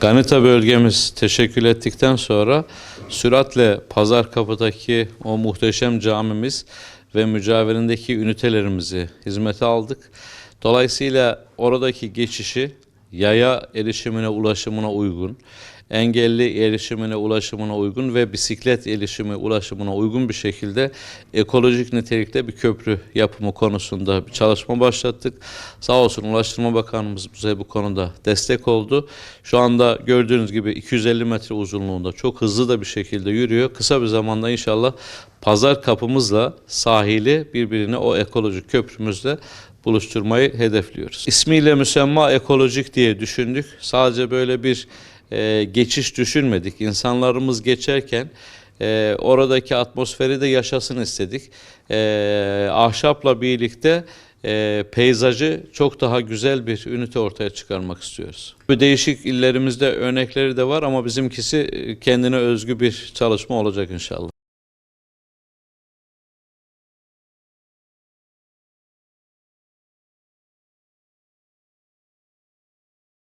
Ganita bölgemiz teşekkür ettikten sonra süratle pazar kapıdaki o muhteşem camimiz ve mücavirindeki ünitelerimizi hizmete aldık. Dolayısıyla oradaki geçişi yaya erişimine, ulaşımına uygun, engelli erişimine, ulaşımına uygun ve bisiklet erişimi, ulaşımına uygun bir şekilde ekolojik nitelikte bir köprü yapımı konusunda bir çalışma başlattık. Sağ olsun Ulaştırma Bakanımız bize bu konuda destek oldu. Şu anda gördüğünüz gibi 250 metre uzunluğunda çok hızlı da bir şekilde yürüyor. Kısa bir zamanda inşallah pazar kapımızla sahili birbirine o ekolojik köprümüzle buluşturmayı hedefliyoruz. İsmiyle müsemma ekolojik diye düşündük. Sadece böyle bir e, geçiş düşünmedik. İnsanlarımız geçerken e, oradaki atmosferi de yaşasın istedik. E, ahşapla birlikte e, peyzajı çok daha güzel bir ünite ortaya çıkarmak istiyoruz. Bu değişik illerimizde örnekleri de var ama bizimkisi e, kendine özgü bir çalışma olacak inşallah.